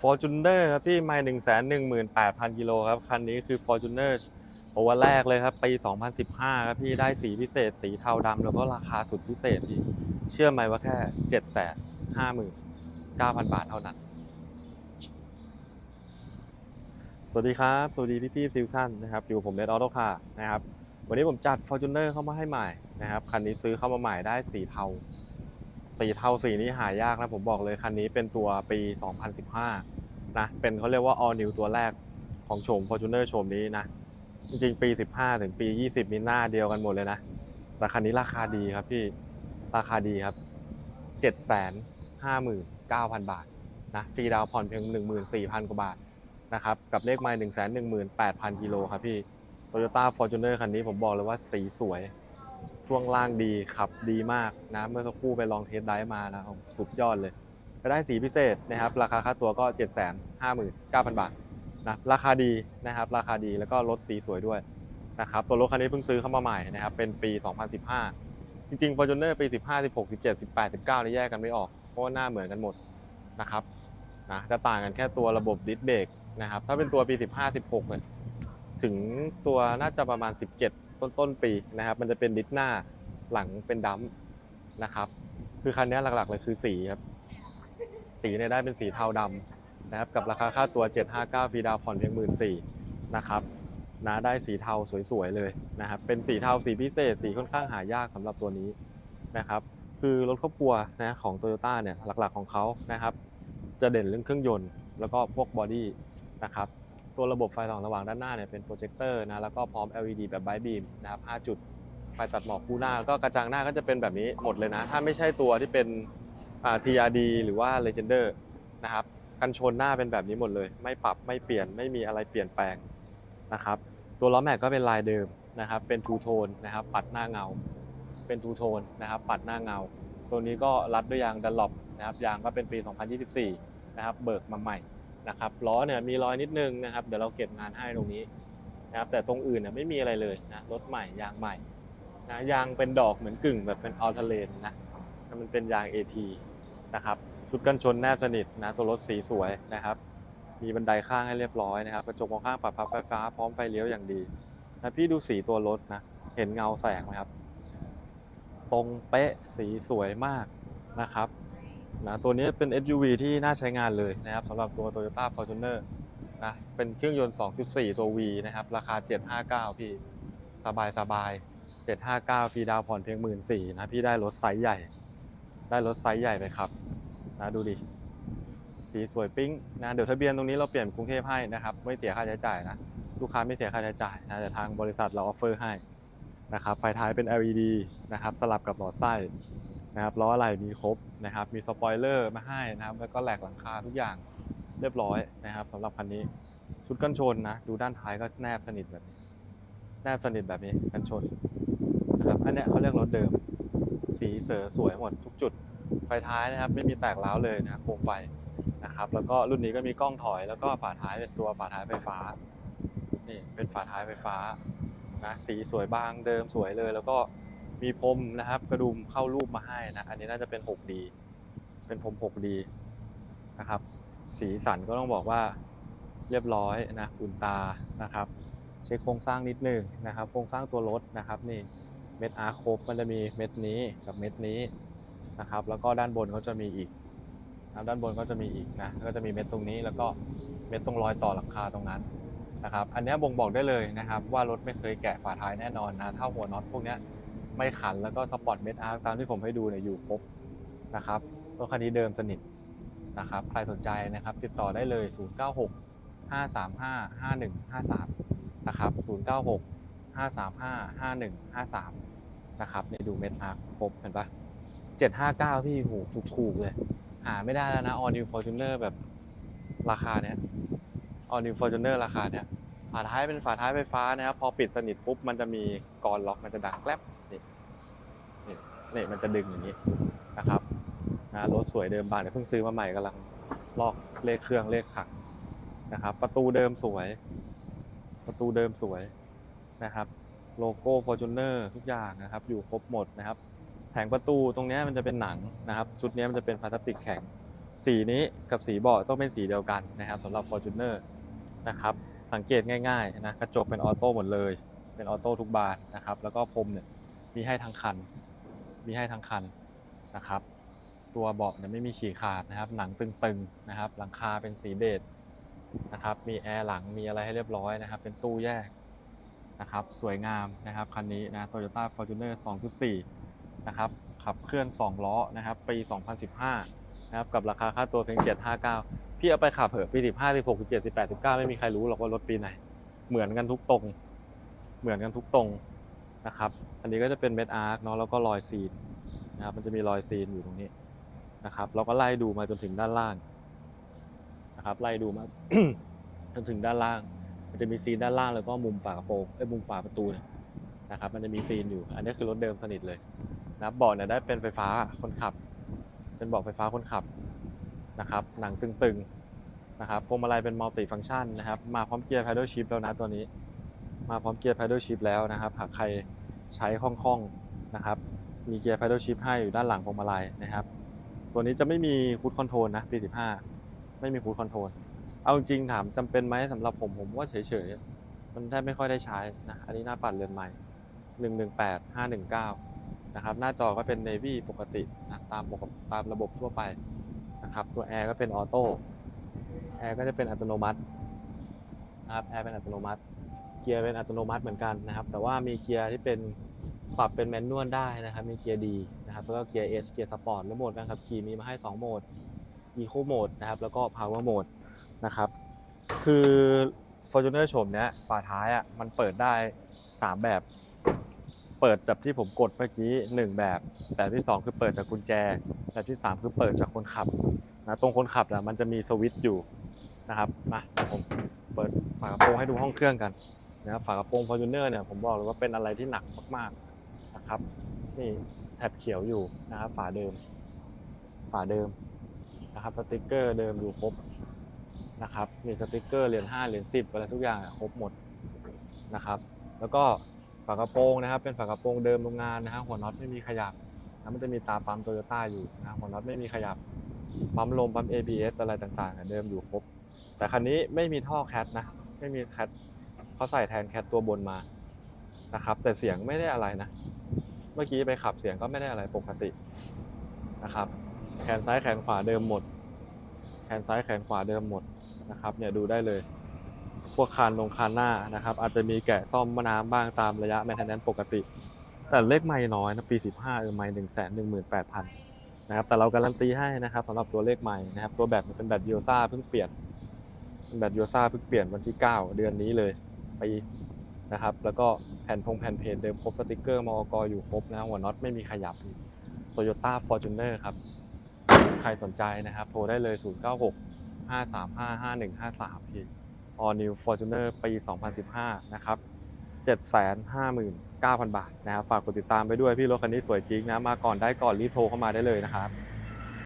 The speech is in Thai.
Fortuner ครับพี่ไม่หนึ่งแสนหนึ่งหมื่นแปดพันกิโลครับ คันนี้คือ Fortuner ตัวแรกเลยครับ ปี 2015 ครับพี่ได้สีพิเศษ สีเทาดำแล้วก็ราคาสุดพิเศษพี่ เชื่อไหมว่าแค่ 7 5 9 0 0 0 บาทเท่านั้น สวัสดีครับ สวัสดีพี่พี่ซิลท่านนะครับ อยู่ผมเนทออโต้คาร์นะครับ วันนี้ผมจัด Fortuner เข้ามาให้ใหม่นะครับ คันนี้ซื้อเข้ามาใหม่ได้สีเทา สีเทาสีนี้หายากนะผมบอกเลยคันนี้เป็นตัวปี 2015 นะ เป็นเขาเรียกว่า all new ตัวแรกของโฉม Fortuner โฉมนี้นะ จริงๆ ปี 15 ถึงปี 20 นี่หน้าเดียวกันหมดเลยนะ แต่คันนี้ราคาดีครับพี่ ราคาดีครับ 759,000 บาทนะ ฟรีดาวน์ผ่อนเพียง 14,000 กว่าบาทนะครับ กับเลขไมล์118,000 กิโลครับพี่ Toyota Fortuner คันนี้ผมบอกเลยว่าสีสวย ช่วงล่างดีขับดีมากนะ เมื่อสักครู่ไปลองเทสไดรฟ์มานะโอ้โหสุดยอดเลยก็ได้สีพิเศษนะครับ ราคาค่าตัวก็ 759,000 บาทนะราคาดีนะครับ ราคาดีแล้วก็รถสีสวยด้วยนะครับตัวรถคันนี้เพิ่งซื้อเข้ามาใหม่นะครับ เป็นปี 2015 จริงๆ Fortuner ปี 15 16 17 18 19นี่แยกกันไม่ออก เพราะว่าหน้าเหมือนกันหมดนะครับนะจะต่างกันแค่ตัวระบบดิสเบรกนะครับ ถ้าเป็นตัวปี 15 16เนี่ยถึงตัวน่าจะประมาณ 17 ต้นต้นๆปีนะครับ มันจะเป็นดิสหน้าหลังเป็นดัมนะครับ คือคันนี้หลักๆเลยคือสีครับ สีเนี่ยได้เป็นสีเทาดำนะครับ กับราคาค่าตัว 759ฟรีดาวผ่อนเพียง14,000นะครับนะได้สีเทาสวยๆเลยนะครับ เป็นสีเทาสีพิเศษ สีค่อนข้างหายากสำหรับตัวนี้นะครับ คือรถครอบครัวนะของ Toyota เนี่ยหลักๆของเขานะครับ จะเด่นเรื่องเครื่องยนต์ แล้วก็พวกบอดี้นะครับ ตัวระบบไฟส่องสว่างด้านหน้าเนี่ยเป็นโปรเจคเตอร์นะแล้วก็พร้อม LED แบบไบบีมนะครับ5จุดไฟตัดหมอกคู่หน้าก็กระจังหน้าก็จะเป็นแบบนี้หมดเลยนะ ถ้าไม่ใช่ตัวที่เป็นอ่า TRD หรือว่า Legender นะครับกันชนหน้าเป็นแบบนี้หมดเลย ไม่ปรับไม่เปลี่ยนไม่มีอะไรเปลี่ยนแปลงนะครับตัวล้อแม็กก็เป็นลายเดิมนะครับเป็นทูโทนนะครับปัดหน้าเงา เป็นทูโทนนะครับปัดหน้าเงา ตัวนี้ก็รัดด้วยยางดันลอปนะครับยางก็เป็นปี 2024 นะครับเบิกมาใหม่ นะครับล้อเนี่ยมีรอยนิดนึงนะครับเดี๋ยวเราเก็บงานให้ตรงนี้นะครับแต่ตรงอื่นเนี่ยไม่มีอะไรเลยนะรถใหม่ยางใหม่นะยางเป็นดอกเหมือนกึ่งแบบเป็นอัลเทเลนนะมันเป็นยาง AT นะครับชุดกันชนแนบสนิทนะตัวรถสีสวยนะครับ มีบันไดข้างให้เรียบร้อยนะครับกระจกมองข้างปรับพับไฟฟ้าพร้อมไฟเลี้ยวอย่างดีนะพี่ดูสีตัวรถนะเห็นเงาแสงไหมครับ ตรงเป๊ะสีสวยมากนะครับ นะตัวนี้เป็น SUV ที่น่าใช้งานเลยนะครับสำหรับตัว Toyota Fortuner นะเป็นเครื่องยนต์ 2.4 ตัว V นะครับ ราคา 759 พี่ สบายสบาย 759 ฟรีดาวผ่อนเพียง 14,000นะ พี่ได้รถไซส์ใหญ่ ได้รถไซส์ใหญ่ไปครับนะดูดิ สีสวยปิ๊งนะเดี๋ยวทะเบียนตรงนี้เราเปลี่ยนกรุงเทพให้นะครับ ไม่เสียค่าใช้จ่ายนะ ลูกค้าไม่เสียค่าใช้จ่ายนะแต่ทางบริษัทเราออฟเฟอร์ให้ นะครับไฟท้ายเป็น LED นะครับสลับกับหลอดไส้นะครับล้ออะไรมีครบนะครับมีสปอยเลอร์มาให้นะครับแล้วก็แหลกหลังคาทุกอย่างเรียบร้อยนะครับสำหรับคันนี้ชุดกันชนนะดูด้านท้ายก็แนบสนิทแบบนี้แนบสนิทแบบนี้กันชนนะครับอันเนี้ยเขาเรียกรถเดิม สีเสือสวยหมดทุกจุดไฟท้ายนะครับ ไม่มีแตกร้าวเลยนะโคมไฟนะครับ แล้วก็รุ่นนี้ก็มีกล้องถอย แล้วก็ฝาท้ายเป็นตัวฝาท้ายไฟฟ้านี่เป็นฝาท้ายไฟฟ้า นะสีสวยบางเดิมสวยเลย แล้วก็มีพรมนะครับ กระดุมเข้ารูปมาให้นะ อันนี้น่าจะเป็น 6D เป็นพรม 6D นะครับ สีสันก็ต้องบอกว่าเรียบร้อยนะอุ่นตานะครับ เช็คโครงสร้างนิดนึงนะครับ โครงสร้างตัวรถนะครับนี่เม็ดอาร์ครบมันจะมีเม็ดนี้กับเม็ดนี้นะครับ แล้วก็ด้านบนเขาจะมีอีกนะด้านบนก็จะมีอีกนะก็จะมีเม็ดตรงนี้แล้วก็เม็ดตรงรอยต่อหลังคาตรงนั้น นะครับอันนี้บ่งบอกได้เลยนะครับ ว่ารถไม่เคยแกะฝาท้ายแน่นอนนะถ้าหัวน็อตพวกนี้ไม่ขันแล้วก็สปอร์ตเม็ดอาร์ตามที่ผมให้ดูเนี่ยอยู่ครบนะครับรถคันนี้เดิมสนิทนะครับใครสนใจนะครับ ติดต่อได้เลย 096 535 5153 นะครับ 096 535 5153 นะครับเนี่ยดูเม็ดอาร์ครบเห็นปะ759 พี่โหถูกถูกๆเลย หาไม่ได้แล้วนะ All New Fortuner แบบราคาเนี้ย All New Fortuner ราคาเนี้ย ฝาท้ายเป็นฝาท้ายไฟฟ้านะครับ พอปิดสนิทปุ๊บมันจะมีกรล็อกมันจะดังแกลบนี่นี่นี่มันจะดึงอย่างนี้นะครับนะรถสวยเดิมบานเนี่ยเพิ่งซื้อมาใหม่กำลังลอกเลขเครื่องเลขขังนะครับ ประตูเดิมสวย ประตูเดิมสวยนะครับ โลโก้ Fortuner ทุกอย่างนะครับ อยู่ครบหมดนะครับ แผงประตูตรงนี้มันจะเป็นหนังนะครับ ชุดนี้มันจะเป็นพลาสติกแข็ง สีนี้กับสีเบาะต้องเป็นสีเดียวกันนะครับสำหรับ Fortuner นะครับ สังเกตง่ายๆนะกระจกเป็นออโต้หมดเลย เป็นออโต้ทุกบานนะครับ แล้วก็พรมเนี่ยมีให้ทั้งคัน มีให้ทั้งคันนะครับ ตัวเบาะเนี่ยไม่มีฉีกขาดนะครับ หนังตึงๆนะครับ หลังคาเป็นสีเบจนะครับ มีแอร์หลังมีอะไรให้เรียบร้อยนะครับ เป็นตู้แยกนะครับ สวยงามนะครับคันนี้นะ Toyota Fortuner 2.4 นะครับขับเคลื่อน 2 ล้อนะครับปี 2015 นะครับกับราคาค่าตัวเพียง 759 พี่เอาไปขับเถอะปี15 16 17 18 19ไม่มีใครรู้หรอกว่ารถปีไหน เหมือนกันทุกตรง เหมือนกันทุกตรงนะครับ อันนี้ก็จะเป็นเม็ดอาร์คเนาะแล้วก็รอยซีนนะครับ มันจะมีรอยซีนอยู่ตรงนี้นะครับ เราก็ไล่ดูมาจนถึงด้านล่างนะครับ ไล่ดูมาจนถึงด้านล่าง มันจะมีซีนด้านล่างแล้วก็มุมฝากระโปรงไอ้มุมฝาประตูนะครับ มันจะมีซีนอยู่ อันนี้คือรถเดิมสนิทเลยนะบเบาะเนี่ยได้เป็นไฟฟ้าคนขับ เป็นเบาะไฟฟ้าคนขับ นะครับหนังตึงๆนะครับพวงมาลัยเป็นมัลติฟัง c t ชันนะครับมาพร้อมเกียร์ paddle shift แล้วนะตัวนี้ มาพร้อมเกียร์ paddle shift แล้วนะครับหากใครใช้คล่องๆนะครับมีเกียร์ paddle shift ให้อยู่ด้านหลังพวงมาลัยนะครับ ตัวนี้จะไม่มีคูดคอนโทรลนะปี15ไม่มีคูดคอนโทรลเอาจริงถามจำเป็นไหมสำหรับผมผมว่าเฉยๆมันแทบไม่ค่อยได้ใช้นะอันนี้หน้าปัดเรือนใหม่118 519นะครับหน้าจอก็เป็น Navy ปกตินะตามปกตามระบบทั่วไป นะครับ ตัวแอร์ก็เป็นออโต้แอร์ก็จะเป็นอัตโนมัตินะครับแอร์เป็นอัตโนมัติ เกียร์เป็นอัตโนมัติเหมือนกันนะครับ แต่ว่ามีเกียร์ที่เป็นปรับเป็นแมนนวลได้นะครับ มีเกียร์ดีนะครับ แล้วก็เกียร์ S เกียร์สปอร์ตและโหมดการขับขี่มีมาให้ 2 โหมด Eco Mode นะครับ แล้วก็ Power Mode นะครับ คือ Fortuner โฉมเนี้ยฝาท้ายอะมันเปิดได้ 3 แบบ เปิดแบบที่ผมกดเมื่อกี้ 1 แบบ แบบที่ 2 คือเปิดจากกุญแจ แบบที่ 3 คือเปิดจากคนขับ นะตรงคนขับนะมันจะมีสวิตช์อยู่นะครับมาเดี๋ยวผมเปิดฝากระโปรงให้ดูห้องเครื่องกันนะครับฝากระโปรง Fortuner เนี่ยผมบอกเลยว่าเป็นอะไรที่หนักมากๆนะครับนี่แถบเขียวอยู่นะครับฝาเดิม ฝาเดิมนะครับสติกเกอร์เดิมอยู่ครบนะครับมีสติกเกอร์เหรียญ5เหรียญ10อะไรทุกอย่างอะครบหมดนะครับแล้วก็ฝากระโปรงนะครับ เป็นฝากระโปรงเดิมโรงงานนะฮะหัวน็อตไม่มีขยับนะมันจะมีตาปั๊มโตโยต้าอยู่นะหัวน็อตไม่มีขยับ ปั๊มลมปั๊ม ABS อะไรต่างๆเดิมอยู่ครบ แต่คันนี้ไม่มีท่อแคทนะ ไม่มีแคทเขาใส่แทนแคทตัวบนมานะครับ แต่เสียงไม่ได้อะไรนะ เมื่อกี้ไปขับเสียงก็ไม่ได้อะไรปกตินะครับ แขนซ้ายแขนขวาเดิมหมด แขนซ้ายแขนขวาเดิมหมดนะครับ เนี่ยดูได้เลย พวกคานลงคานหน้านะครับ อาจจะมีแกะซ่อมมะน้ำบ้างตามระยะแมนเทนแนนปกติ แต่เลขไม่น้อยนะปี 15เออไม่หนึ่งแสนหนึ่งหมื่นแปดพัน นะครับ แต่เราการันตีให้นะครับสำหรับตัวเลขใหม่นะครับ ตัวแบตเนี่ยเป็นแบตยูซ่าเพิ่งเปลี่ยนเป็นแบตยูซ่าเพิ่งเปลี่ยนวันที่ 9 เดือนนี้เลยไปนะครับ แล้วก็แผ่นพงแผ่นเพจเดิมครบสติกเกอร์มอกอยู่ครบนะหัวน็อตไม่มีขยับโตโยต้าฟอร์จูเนอร์ครับ ใครสนใจนะครับ โทรได้เลย 096 535 5153พี่ All New Fortuner ปี 2015 นะครับ 759,000 บาทนะครับฝากกดติดตามไปด้วยพี่รถคันนี้สวยจริงนะมาก่อนได้ก่อนรีบโทรเข้ามาได้เลยนะครับ